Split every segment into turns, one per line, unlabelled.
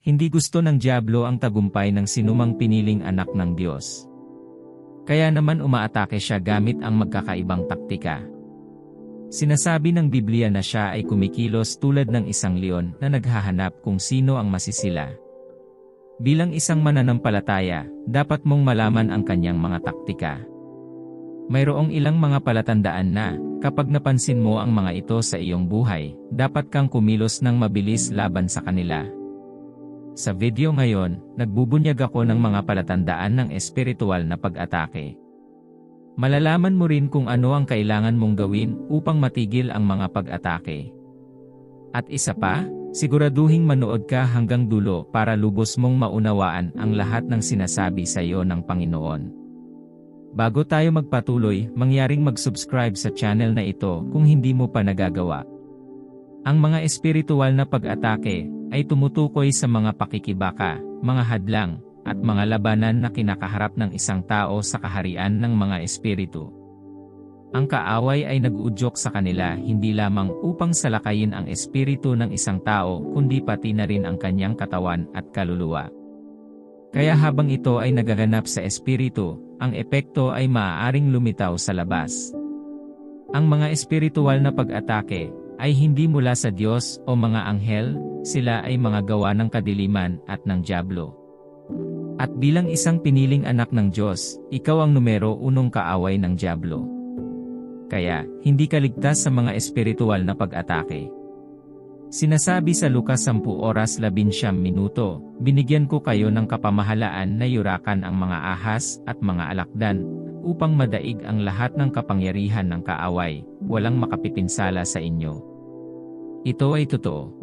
Hindi gusto ng Diablo ang tagumpay ng sinumang piniling anak ng Diyos. Kaya naman umaatake siya gamit ang magkakaibang taktika. Sinasabi ng Biblia na siya ay kumikilos tulad ng isang leon na naghahanap kung sino ang masisila. Bilang isang mananampalataya, dapat mong malaman ang kanyang mga taktika. Mayroong ilang mga palatandaan na, kapag napansin mo ang mga ito sa iyong buhay, dapat kang kumilos ng mabilis laban sa kanila. Sa video ngayon, nagbubunyag ako ng mga palatandaan ng espiritual na pag-atake. Malalaman mo rin kung ano ang kailangan mong gawin upang matigil ang mga pag-atake. At isa pa, siguraduhing manood ka hanggang dulo para lubos mong maunawaan ang lahat ng sinasabi sa iyo ng Panginoon. Bago tayo magpatuloy, mangyaring mag-subscribe sa channel na ito kung hindi mo pa nagagawa. Ang mga espiritual na pag-atake ay tumutukoy sa mga pakikibaka, mga hadlang, at mga labanan na kinakaharap ng isang tao sa kaharian ng mga espiritu. Ang kaaway ay nag-uudyok sa kanila hindi lamang upang salakayin ang espiritu ng isang tao kundi pati na rin ang kanyang katawan at kaluluwa. Kaya habang ito ay nagaganap sa espiritu, ang epekto ay maaaring lumitaw sa labas. Ang mga espiritual na pag-atake ay hindi mula sa Diyos o mga anghel, sila ay mga gawa ng kadiliman at ng Diablo. At bilang isang piniling anak ng Diyos, ikaw ang numero unong kaaway ng Diablo. Kaya, hindi ka ligtas sa mga espiritual na pag-atake. Sinasabi sa Lucas 10 oras 11 minuto, binigyan ko kayo ng kapamahalaan na yurakan ang mga ahas at mga alakdan, upang madaig ang lahat ng kapangyarihan ng kaaway, walang makapipinsala sa inyo. Ito ay totoo.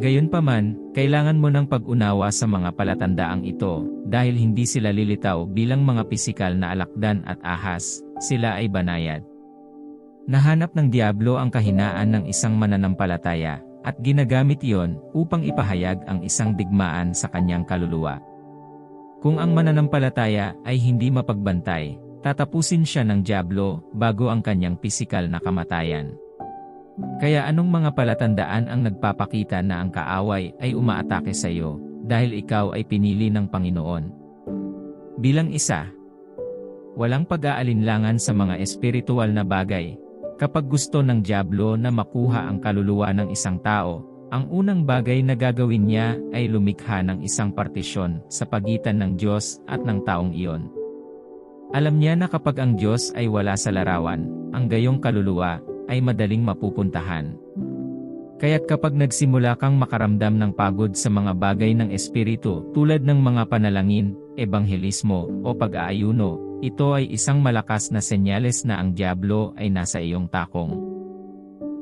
Gayunpaman, kailangan mo ng pag-unawa sa mga palatandaang ito, dahil hindi sila lilitaw bilang mga pisikal na alakdan at ahas, sila ay banayad. Nahanap ng Diablo ang kahinaan ng isang mananampalataya, at ginagamit iyon upang ipahayag ang isang digmaan sa kanyang kaluluwa. Kung ang mananampalataya ay hindi mapagbantay, tatapusin siya ng Diablo bago ang kanyang pisikal na kamatayan. Kaya anong mga palatandaan ang nagpapakita na ang kaaway ay umaatake sa iyo dahil ikaw ay pinili ng Panginoon? Bilang isa, walang pag-aalinlangan sa mga espiritual na bagay. Kapag gusto ng Diablo na makuha ang kaluluwa ng isang tao, ang unang bagay na gagawin niya ay lumikha ng isang partisyon sa pagitan ng Diyos at ng taong iyon. Alam niya na kapag ang Diyos ay wala sa larawan, ang gayong kaluluwa ay madaling mapupuntahan. Kaya't kapag nagsimula kang makaramdam ng pagod sa mga bagay ng espiritu tulad ng mga panalangin, ebanghelismo, o pag-aayuno, ito ay isang malakas na senyales na ang Diablo ay nasa iyong takong.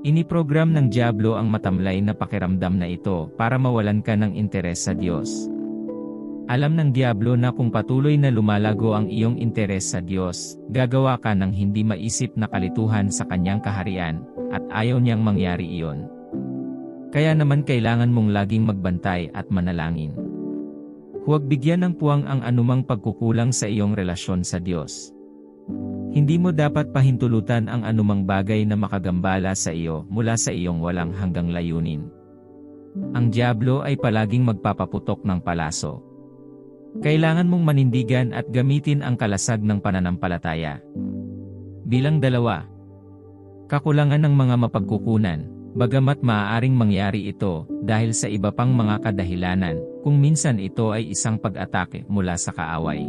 Iniprogram ng Diablo ang matamlay na pakiramdam na ito para mawalan ka ng interes sa Diyos. Alam ng Diablo na kung patuloy na lumalago ang iyong interes sa Diyos, gagawa ka ng hindi maisip na kalituhan sa kanyang kaharian, at ayaw niyang mangyari iyon. Kaya naman kailangan mong laging magbantay at manalangin. Huwag bigyan ng puwang ang anumang pagkukulang sa iyong relasyon sa Diyos. Hindi mo dapat pahintulutan ang anumang bagay na makagambala sa iyo mula sa iyong walang hanggang layunin. Ang Diablo ay palaging magpapaputok ng palaso. Kailangan mong manindigan at gamitin ang kalasag ng pananampalataya. Bilang dalawa, kakulangan ng mga mapagkukunan, bagamat maaaring mangyari ito dahil sa iba pang mga kadahilanan, kung minsan ito ay isang pag-atake mula sa kaaway.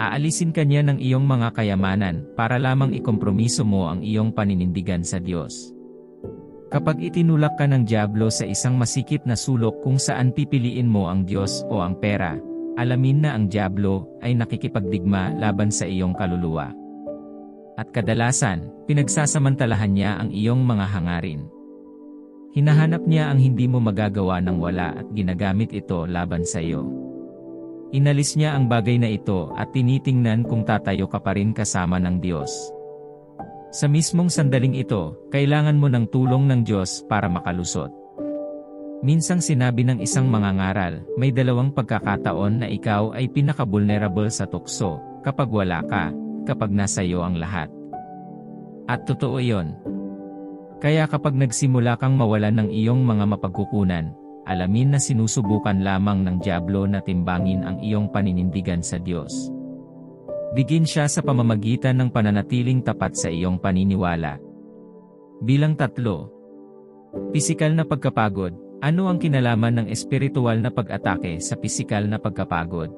Aalisin ka niya ng iyong mga kayamanan para lamang ikompromiso mo ang iyong paninindigan sa Diyos. Kapag itinulak ka ng Diablo sa isang masikip na sulok kung saan pipiliin mo ang Diyos o ang pera, alamin na ang Diablo ay nakikipagdigma laban sa iyong kaluluwa. At kadalasan, pinagsasamantalahan niya ang iyong mga hangarin. Hinahanap niya ang hindi mo magagawa ng wala at ginagamit ito laban sa iyo. Inalis niya ang bagay na ito at tinitingnan kung tatayo ka pa rin kasama ng Diyos. Sa mismong sandaling ito, kailangan mo ng tulong ng Diyos para makalusot. Minsang sinabi ng isang mangangaral, may dalawang pagkakataon na ikaw ay pinaka-vulnerable sa tukso, kapag wala ka, kapag nasa iyo ang lahat. At totoo iyon. Kaya kapag nagsimula kang mawalan ng iyong mga mapagkukunan, alamin na sinusubukan lamang ng Diablo na timbangin ang iyong paninindigan sa Diyos. Bigin siya sa pamamagitan ng pananatiling tapat sa iyong paniniwala. Bilang tatlo, Pisikal na pagkapagod, ano ang kinalaman ng espiritual na pag-atake sa pisikal na pagkapagod?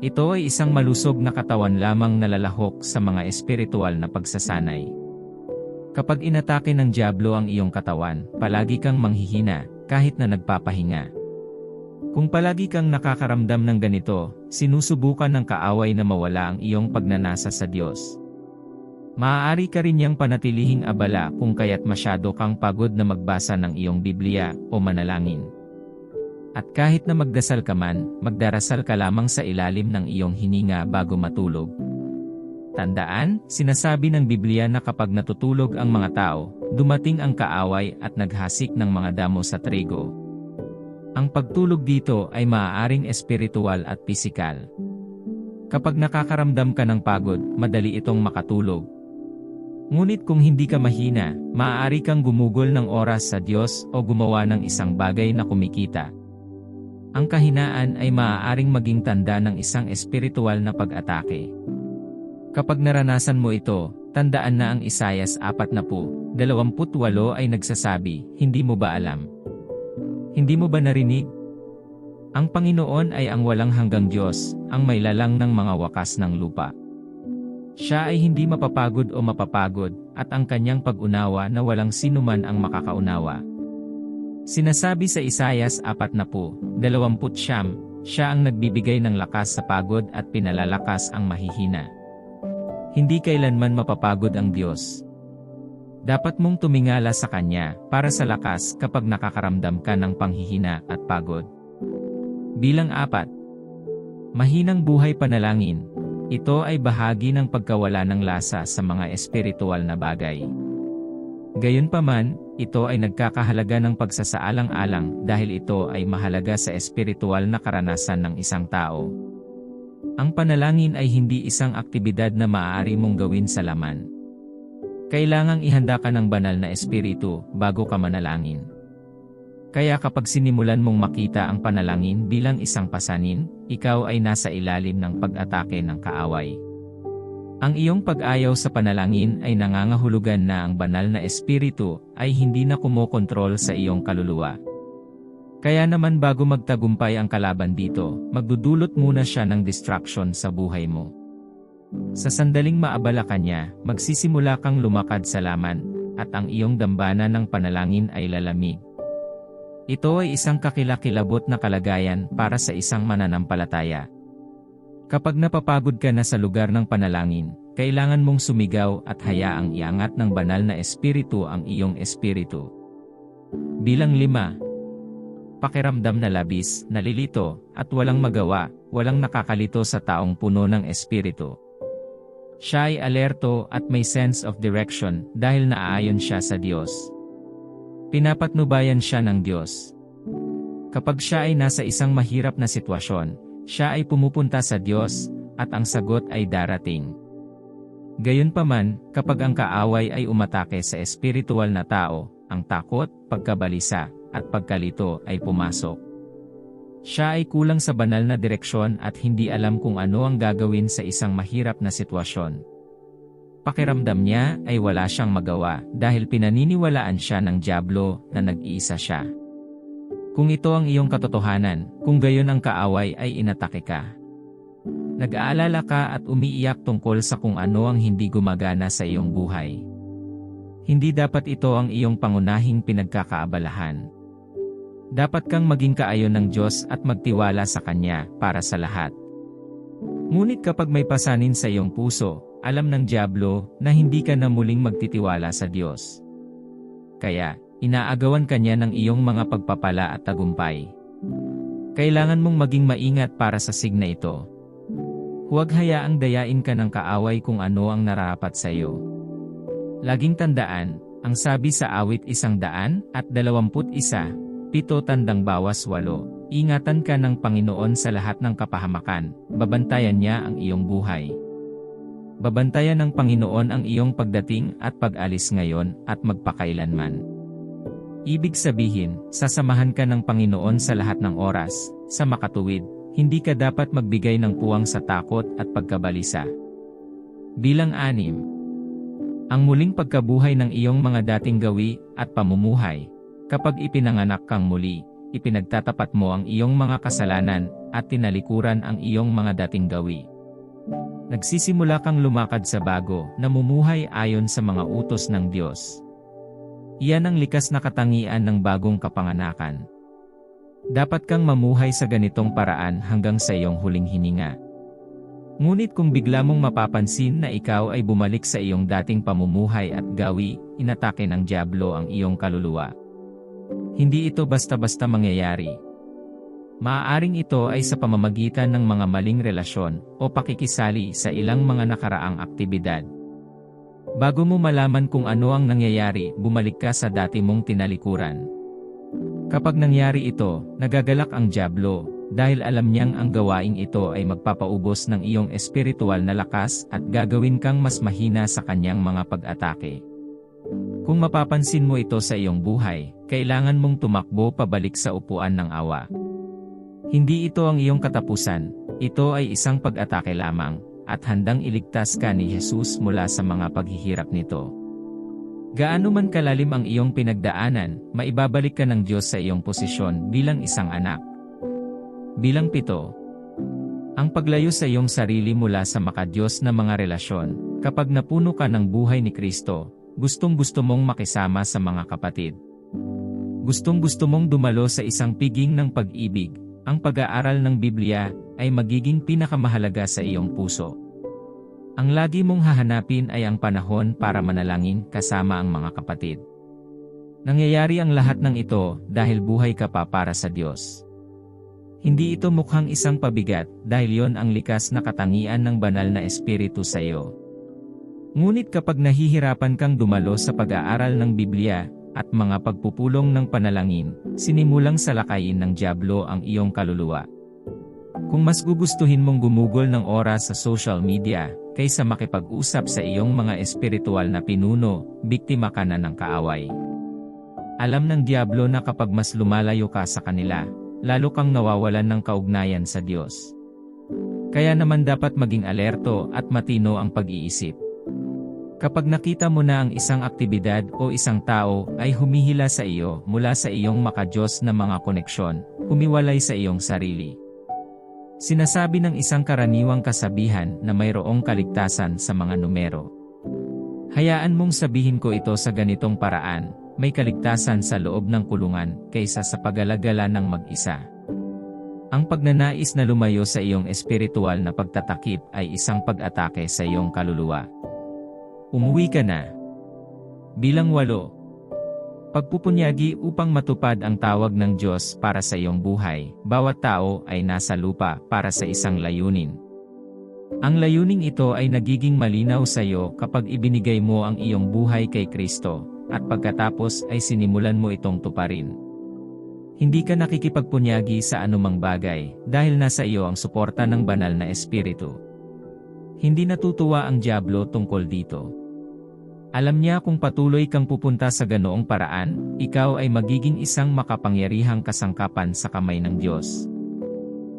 Ito ay isang malusog na katawan lamang nalalahok sa mga espiritual na pagsasanay. Kapag inatake ng Diablo ang iyong katawan, palagi kang manghihina, kahit na nagpapahinga. Kung palagi kang nakakaramdam ng ganito, sinusubukan ng kaaway na mawala ang iyong pagnanasa sa Diyos. Maaari ka rin niyang panatilihing abala kung kaya't masyado kang pagod na magbasa ng iyong Biblia o manalangin. At kahit na magdasal ka man, magdarasal ka lamang sa ilalim ng iyong hininga bago matulog. Tandaan, sinasabi ng Biblia na kapag natutulog ang mga tao, dumating ang kaaway at naghasik ng mga damo sa trigo. Ang pagtulog dito ay maaaring espiritual at pisikal. Kapag nakakaramdam ka ng pagod, madali itong makatulog. Ngunit kung hindi ka mahina, maaari kang gumugol ng oras sa Diyos o gumawa ng isang bagay na kumikita. Ang kahinaan ay maaaring maging tanda ng isang espiritual na pag-atake. Kapag naranasan mo ito, tandaan na ang Isayas 40, 28 ay nagsasabi, hindi mo ba alam? Hindi mo ba narinig? Ang Panginoon ay ang walang hanggang Diyos, ang may lalang ng mga wakas ng lupa. Siya ay hindi mapapagod o mapapagod, at ang kanyang pag-unawa na walang sinuman ang makakaunawa. Sinasabi sa Isayas 40, 20 siya ang nagbibigay ng lakas sa pagod at pinalalakas ang mahihina. Hindi kailanman mapapagod ang Diyos. Dapat mong tumingala sa Kanya para sa lakas kapag nakakaramdam ka ng panghihina at pagod. Bilang apat, Mahinang buhay panalangin, ito ay bahagi ng pagkawala ng lasa sa mga espiritual na bagay. Gayunpaman, ito ay nagkakahalaga ng pagsasaalang-alang dahil ito ay mahalaga sa espiritual na karanasan ng isang tao. Ang panalangin ay hindi isang aktibidad na maaari mong gawin sa laman. Kailangang ihanda ka ng banal na espiritu bago ka manalangin. Kaya kapag sinimulan mong makita ang panalangin bilang isang pasanin, ikaw ay nasa ilalim ng pag-atake ng kaaway. Ang iyong pag-ayaw sa panalangin ay nangangahulugan na ang banal na espiritu ay hindi na kumokontrol sa iyong kaluluwa. Kaya naman bago magtagumpay ang kalaban dito, magdudulot muna siya ng distraction sa buhay mo. Sa sandaling maabala ka niya, magsisimula kang lumakad sa laman, at ang iyong dambana ng panalangin ay lalamig. Ito ay isang kakilakilabot na kalagayan para sa isang mananampalataya. Kapag napapagod ka na sa lugar ng panalangin, kailangan mong sumigaw at hayaang iangat ng banal na espiritu ang iyong espiritu. Bilang lima, pakiramdam na labis, nalilito, at walang magawa, walang nakakalito sa taong puno ng espiritu. Siya ay alerto at may sense of direction dahil naaayon siya sa Diyos. Pinapatnubayan siya ng Diyos. Kapag siya ay nasa isang mahirap na sitwasyon, siya ay pumupunta sa Diyos, at ang sagot ay darating. Gayunpaman, kapag ang kaaway ay umatake sa espiritual na tao, ang takot, pagkabalisa, at pagkalito ay pumasok. Siya ay kulang sa banal na direksyon at hindi alam kung ano ang gagawin sa isang mahirap na sitwasyon. Pakiramdam niya ay wala siyang magawa dahil pinaniniwalaan siya ng Diablo na nag-iisa siya. Kung ito ang iyong katotohanan, kung gayon ang kaaway ay inatake ka. Nag-aalala ka at umiiyak tungkol sa kung ano ang hindi gumagana sa iyong buhay. Hindi dapat ito ang iyong pangunahing pinagkakaabalahan. Dapat kang maging kaayon ng Diyos at magtiwala sa Kanya para sa lahat. Ngunit kapag may pasanin sa iyong puso, alam ng Diablo na hindi ka na muling magtitiwala sa Diyos. Kaya, inaagawan ka niya ng iyong mga pagpapala at tagumpay. Kailangan mong maging maingat para sa signa ito. Huwag hayaang dayain ka ng kaaway kung ano ang narapat sa iyo. Laging tandaan, ang sabi sa awit isang daan at dalawamput isa, pito tandang bawas walo, ingatan ka ng Panginoon sa lahat ng kapahamakan, babantayan niya ang iyong buhay. Babantayan ng Panginoon ang iyong pagdating at pag-alis ngayon at magpakailanman. Ibig sabihin, sasamahan ka ng Panginoon sa lahat ng oras, sa makatuwid, hindi ka dapat magbigay ng puwang sa takot at pagkabalisa. Bilang anim, ang muling pagkabuhay ng iyong mga dating gawi at pamumuhay, kapag ipinanganak kang muli, ipinagtatapat mo ang iyong mga kasalanan at tinalikuran ang iyong mga dating gawi. Nagsisimula kang lumakad sa bago, namumuhay ayon sa mga utos ng Diyos. Iyan ang likas na katangian ng bagong kapanganakan. Dapat kang mamuhay sa ganitong paraan hanggang sa iyong huling hininga. Ngunit kung bigla mong mapapansin na ikaw ay bumalik sa iyong dating pamumuhay at gawi, inatake ng Diablo ang iyong kaluluwa. Hindi ito basta-basta mangyayari. Maaaring ito ay sa pamamagitan ng mga maling relasyon o pakikisali sa ilang mga nakaraang aktibidad. Bago mo malaman kung ano ang nangyayari, bumalik ka sa dati mong tinalikuran. Kapag nangyari ito, nagagalak ang Diablo, dahil alam niyang ang gawaing ito ay magpapaubos ng iyong espiritual na lakas at gagawin kang mas mahina sa kanyang mga pag-atake. Kung mapapansin mo ito sa iyong buhay, kailangan mong tumakbo pabalik sa upuan ng awa. Hindi ito ang iyong katapusan, ito ay isang pag-atake lamang, at handang iligtas ka ni Jesus mula sa mga paghihirap nito. Gaano man kalalim ang iyong pinagdaanan, maibabalik ka ng Diyos sa iyong posisyon bilang isang anak. Bilang pito, ang paglayo sa iyong sarili mula sa makadiyos na mga relasyon, kapag napuno ka ng buhay ni Kristo, gustong gusto mong makisama sa mga kapatid. Gustong gusto mong dumalo sa isang piging ng pag-ibig, ang pag-aaral ng Biblia ay magiging pinakamahalaga sa iyong puso. Ang lagi mong hahanapin ay ang panahon para manalangin kasama ang mga kapatid. Nangyayari ang lahat ng ito dahil buhay ka pa para sa Diyos. Hindi ito mukhang isang pabigat dahil yon ang likas na katangian ng banal na espiritu sa iyo. Ngunit kapag nahihirapan kang dumalo sa pag-aaral ng Biblia at mga pagpupulong ng panalangin, sinimulang salakayin ng Diablo ang iyong kaluluwa. Kung mas gugustuhin mong gumugol ng oras sa social media, kaysa makipag-usap sa iyong mga espiritual na pinuno, biktima ka na ng kaaway. Alam ng Diablo na kapag mas lumalayo ka sa kanila, lalo kang nawawalan ng kaugnayan sa Diyos. Kaya naman dapat maging alerto at matino ang pag-iisip. Kapag nakita mo na ang isang aktibidad o isang tao ay humihila sa iyo mula sa iyong makajos na mga koneksyon, humiwalay sa iyong sarili. Sinasabi ng isang karaniwang kasabihan na mayroong kaligtasan sa mga numero. Hayaan mong sabihin ko ito sa ganitong paraan, may kaligtasan sa loob ng kulungan kaysa sa pagalagala ng mag-isa. Ang pagnanais na lumayo sa iyong espiritual na pagtatakip ay isang pag-atake sa iyong kaluluwa. Umuwi ka na. Bilang walo, Pagpupunyagi upang matupad ang tawag ng Diyos para sa iyong buhay, bawat tao ay nasa lupa para sa isang layunin. Ang layuning ito ay nagiging malinaw sa iyo kapag ibinigay mo ang iyong buhay kay Kristo, at pagkatapos ay sinimulan mo itong tuparin. Hindi ka nakikipagpunyagi sa anumang bagay dahil nasa iyo ang suporta ng banal na espiritu. Hindi natutuwa ang Diablo tungkol dito. Alam niya kung patuloy kang pupunta sa ganoong paraan, ikaw ay magiging isang makapangyarihang kasangkapan sa kamay ng Diyos.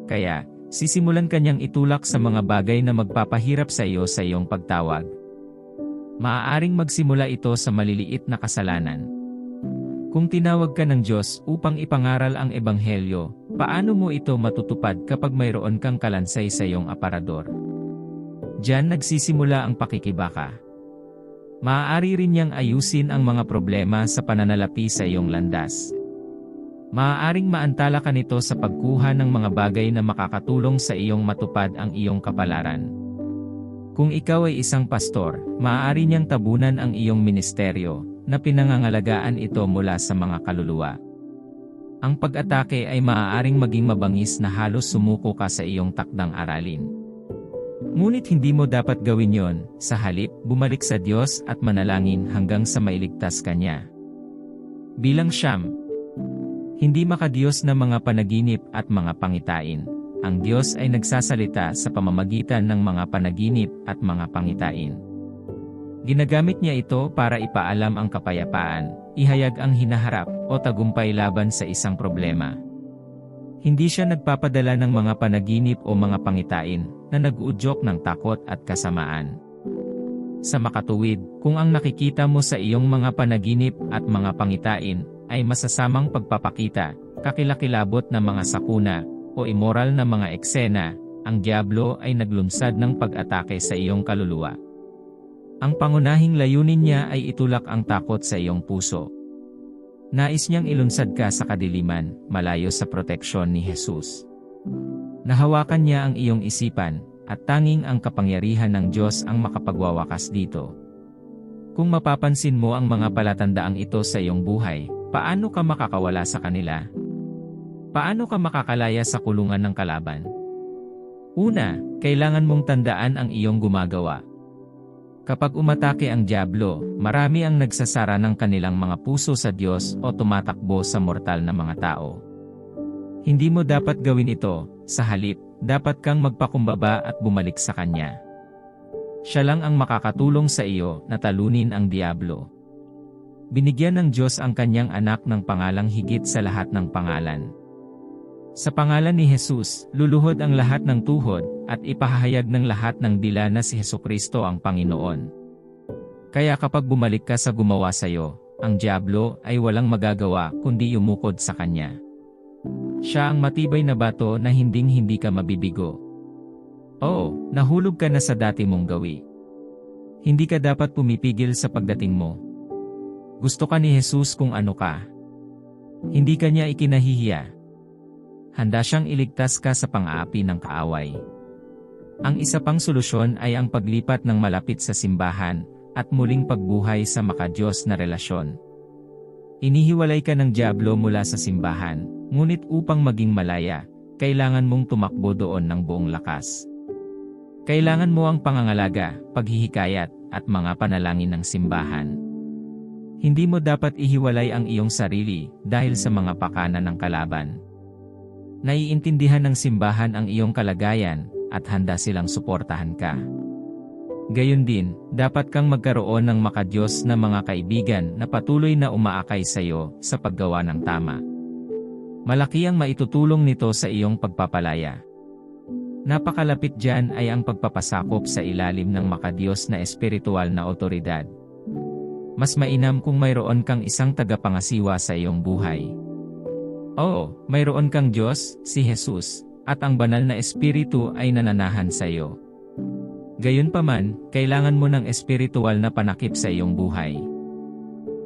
Kaya, sisimulan kanyang itulak sa mga bagay na magpapahirap sa iyo sa iyong pagtawag. Maaaring magsimula ito sa maliliit na kasalanan. Kung tinawag ka ng Diyos upang ipangaral ang Ebanghelyo, paano mo ito matutupad kapag mayroon kang kalansay sa iyong aparador? Diyan nagsisimula ang pakikibaka. Maaari rin niyang ayusin ang mga problema sa pananalapi sa iyong landas. Maaaring maantala ka nito sa pagkuha ng mga bagay na makakatulong sa iyong matupad ang iyong kapalaran. Kung ikaw ay isang pastor, maaari niyang tabunan ang iyong ministeryo, na pinangangalagaan ito mula sa mga kaluluwa. Ang pag-atake ay maaaring maging mabangis na halos sumuko ka sa iyong takdang aralin. Ngunit hindi mo dapat gawin yon, sa halip, bumalik sa Diyos at manalangin hanggang sa mailigtas ka niya. Bilang siyam, hindi makadiyos na mga panaginip at mga pangitain. Ang Diyos ay nagsasalita sa pamamagitan ng mga panaginip at mga pangitain. Ginagamit niya ito para ipaalam ang kapayapaan, ihayag ang hinaharap o tagumpay laban sa isang problema. Hindi siya nagpapadala ng mga panaginip o mga pangitain na nag-uudyok ng takot at kasamaan. Sa makatuwid, kung ang nakikita mo sa iyong mga panaginip at mga pangitain ay masasamang pagpapakita, kakilakilabot na mga sakuna, o immoral na mga eksena, ang Diablo ay naglunsad ng pag-atake sa iyong kaluluwa. Ang pangunahing layunin niya ay itulak ang takot sa iyong puso. Nais niyang ilunsad ka sa kadiliman, malayo sa proteksyon ni Jesus. Nahawakan niya ang iyong isipan, at tanging ang kapangyarihan ng Diyos ang makapagwawakas dito. Kung mapapansin mo ang mga palatandaang ito sa iyong buhay, paano ka makakawala sa kanila? Paano ka makakalaya sa kulungan ng kalaban? Una, kailangan mong tandaan ang iyong gumagawa. Kapag umatake ang Diablo, marami ang nagsasara ng kanilang mga puso sa Diyos o tumatakbo sa mortal na mga tao. Hindi mo dapat gawin ito, sa halip, dapat kang magpakumbaba at bumalik sa Kanya. Siya lang ang makakatulong sa iyo na talunin ang Diablo. Binigyan ng Diyos ang kanyang anak ng pangalang higit sa lahat ng pangalan. Sa pangalan ni Jesus, luluhod ang lahat ng tuhod, at ipahahayag ng lahat ng dila na si Heso Kristo ang Panginoon. Kaya kapag bumalik ka sa gumawa sa iyo, ang Diablo ay walang magagawa kundi yumukod sa Kanya. Siya ang matibay na bato na hinding-hindi ka mabibigo. Oo, nahulog ka na sa dati mong gawi. Hindi ka dapat pumipigil sa pagdating mo. Gusto ka ni Jesus kung ano ka. Hindi ka niya ikinahihiya. Handa siyang iligtas ka sa pang-aapi ng kaaway. Ang isa pang solusyon ay ang paglipat ng malapit sa simbahan at muling pagbuhay sa makadiyos na relasyon. Inihiwalay ka ng Diablo mula sa simbahan, ngunit upang maging malaya, kailangan mong tumakbo doon ng buong lakas. Kailangan mo ang pangangalaga, paghihikayat, at mga panalangin ng simbahan. Hindi mo dapat ihiwalay ang iyong sarili dahil sa mga pakana ng kalaban. Naiintindihan ng simbahan ang iyong kalagayan at handa silang suportahan ka. Gayon din, dapat kang magkaroon ng makadiyos na mga kaibigan na patuloy na umaakay sa iyo sa paggawa ng tama. Malaki ang maitutulong nito sa iyong pagpapalaya. Napakalapit dyan ay ang pagpapasakop sa ilalim ng makadiyos na espiritual na otoridad. Mas mainam kung mayroon kang isang tagapangasiwa sa iyong buhay. Oo, mayroon kang Diyos, si Jesus, at ang banal na espiritu ay nananahan sa iyo. Gayunpaman, kailangan mo ng espiritual na panakip sa iyong buhay.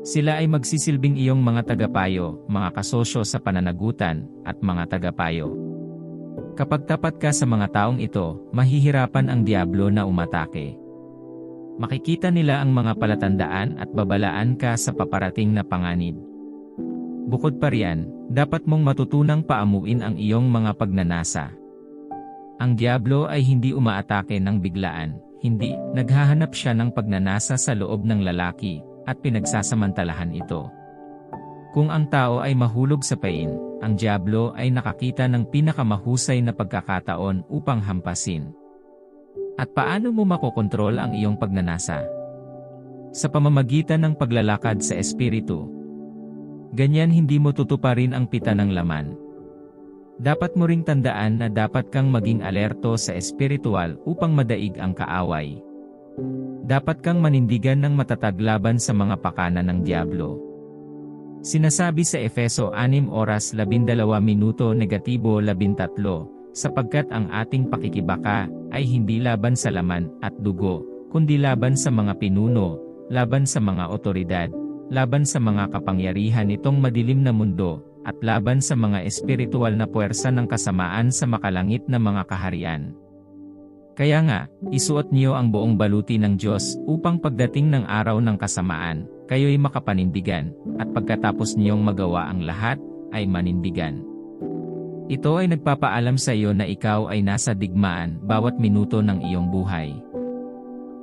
Sila ay magsisilbing iyong mga tagapayo, mga kasosyo sa pananagutan, at mga tagapayo. Kapag tapat ka sa mga taong ito, mahihirapan ang Diablo na umatake. Makikita nila ang mga palatandaan at babalaan ka sa paparating na panganib. Bukod pa riyan, dapat mong matutunang paamuin ang iyong mga pagnanasa. Ang Diablo ay hindi umaatake ng biglaan, hindi, naghahanap siya ng pagnanasa sa loob ng lalaki, at pinagsasamantalahan ito. Kung ang tao ay mahulog sa pain, ang Diablo ay nakakita ng pinakamahusay na pagkakataon upang hampasin. At paano mo makokontrol ang iyong pagnanasa? Sa pamamagitan ng paglalakad sa Espiritu. Ganyan hindi mo tutuparin ang pita ng laman. Dapat mo ring tandaan na dapat kang maging alerto sa espiritual upang madaig ang kaaway. Dapat kang manindigan ng matatag laban sa mga pakana ng Diablo. Sinasabi sa Efeso 6 oras 12 minuto negatibo 13, sapagkat ang ating pakikibaka ay hindi laban sa laman at dugo, kundi laban sa mga pinuno, laban sa mga otoridad, laban sa mga kapangyarihan nitong madilim na mundo, at laban sa mga espiritual na puwersa ng kasamaan sa makalangit na mga kaharian. Kaya nga, isuot niyo ang buong baluti ng Diyos upang pagdating ng araw ng kasamaan, kayo'y makapanindigan, at pagkatapos niyong magawa ang lahat, ay manindigan. Ito ay nagpapaalam sa iyo na ikaw ay nasa digmaan bawat minuto ng iyong buhay.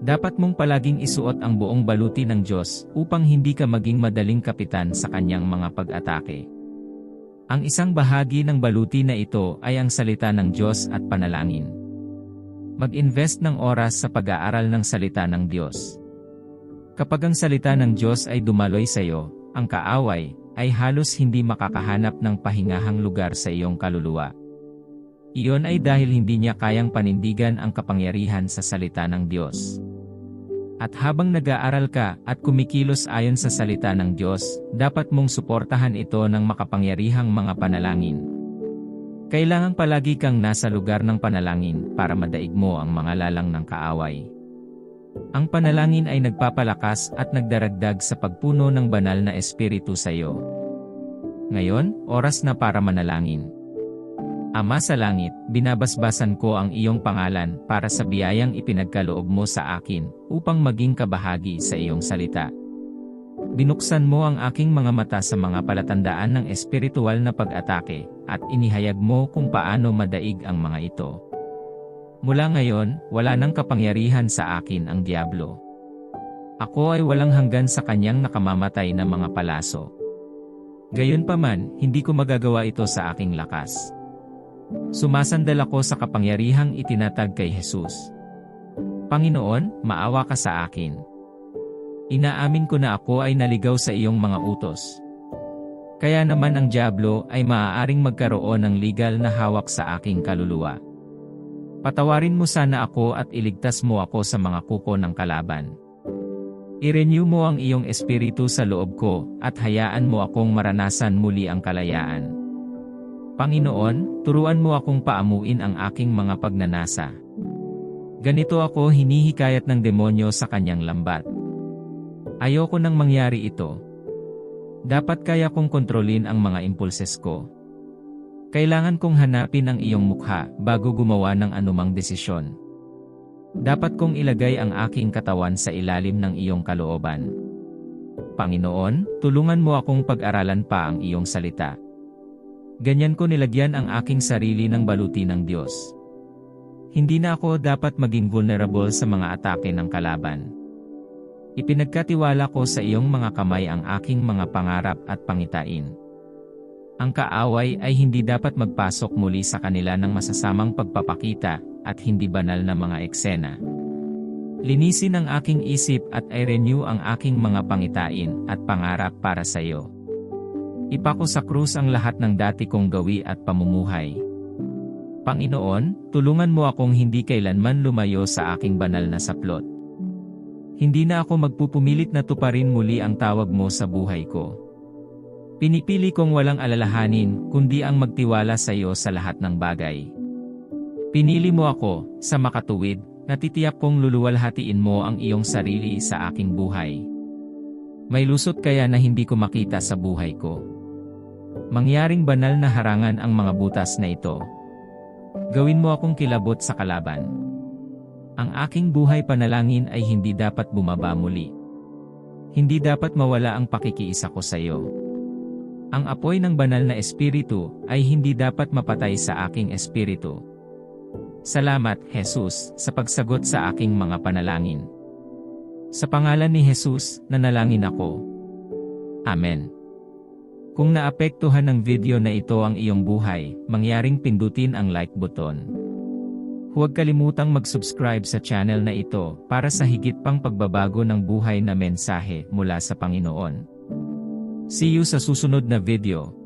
Dapat mong palaging isuot ang buong baluti ng Diyos upang hindi ka maging madaling kapitan sa kanyang mga pag-atake. Ang isang bahagi ng baluti na ito ay ang salita ng Diyos at panalangin. Mag-invest ng oras sa pag-aaral ng salita ng Diyos. Kapag ang salita ng Diyos ay dumaloy sa iyo, ang kaaway, ay halos hindi makakahanap ng pahingahang lugar sa iyong kaluluwa. Iyon ay dahil hindi niya kayang panindigan ang kapangyarihan sa salita ng Diyos. At habang nag-aaral ka at kumikilos ayon sa salita ng Diyos, dapat mong suportahan ito ng makapangyarihang mga panalangin. Kailangang palagi kang nasa lugar ng panalangin para madaig mo ang mga lalang ng kaaway. Ang panalangin ay nagpapalakas at nagdaragdag sa pagpuno ng banal na espiritu sa iyo. Ngayon, oras na para manalangin. Ama sa langit, binabasbasan ko ang iyong pangalan para sa biyayang ipinagkaloob mo sa akin upang maging kabahagi sa iyong salita. Binuksan mo ang aking mga mata sa mga palatandaan ng espiritual na pag-atake at inihayag mo kung paano madaig ang mga ito. Mula ngayon, wala nang kapangyarihan sa akin ang Diablo. Ako ay walang hanggan sa kanyang nakamamatay na mga palaso. Gayunpaman, hindi ko magagawa ito sa aking lakas. Sumasandal ako sa kapangyarihang itinatag kay Jesus. Panginoon, maawa ka sa akin. Inaamin ko na ako ay naligaw sa iyong mga utos. Kaya naman ang Diablo ay maaaring magkaroon ng legal na hawak sa aking kaluluwa. Patawarin mo sana ako at iligtas mo ako sa mga kuko ng kalaban. I-renew mo ang iyong espiritu sa loob ko at hayaan mo akong maranasan muli ang kalayaan. Panginoon, turuan mo akong paamuin ang aking mga pagnanasa. Ganito ako hinihikayat ng demonyo sa kanyang lambat. Ayoko nang mangyari ito. Dapat kaya kong kontrolin ang mga impulses ko. Kailangan kong hanapin ang iyong mukha bago gumawa ng anumang desisyon. Dapat kong ilagay ang aking katawan sa ilalim ng iyong kalooban. Panginoon, tulungan mo akong pag-aralan pa ang iyong salita. Ganyan ko nilagyan ang aking sarili ng baluti ng Diyos. Hindi na ako dapat maging vulnerable sa mga atake ng kalaban. Ipinagkatiwala ko sa iyong mga kamay ang aking mga pangarap at pangitain. Ang kaaway ay hindi dapat magpasok muli sa kanila ng masasamang pagpapakita at hindi banal na mga eksena. Linisin ang aking isip at i-renew ang aking mga pangitain at pangarap para sa iyo. Ipako sa krus ang lahat ng dati kong gawi at pamumuhay. Panginoon, tulungan mo akong hindi kailanman lumayo sa aking banal na saplot. Hindi na ako magpupumilit na tuparin muli ang tawag mo sa buhay ko. Pinipili kong walang alalahanin, kundi ang magtiwala sa iyo sa lahat ng bagay. Pinili mo ako, sa makatuwid, natitiyak kong luluwalhatiin mo ang iyong sarili sa aking buhay. May lusot kaya na hindi ko makita sa buhay ko. Mangyaring banal na harangan ang mga butas na ito. Gawin mo akong kilabot sa kalaban. Ang aking buhay panalangin ay hindi dapat bumaba muli. Hindi dapat mawala ang pakikiisa ko sa iyo. Ang apoy ng banal na espiritu ay hindi dapat mapatay sa aking espiritu. Salamat, Jesus, sa pagsagot sa aking mga panalangin. Sa pangalan ni Jesus, nanalangin ako. Amen. Kung naapektuhan ng video na ito ang iyong buhay, mangyaring pindutin ang like button. Huwag kalimutang mag-subscribe sa channel na ito para sa higit pang pagbabago ng buhay na mensahe mula sa Panginoon. See you sa susunod na video.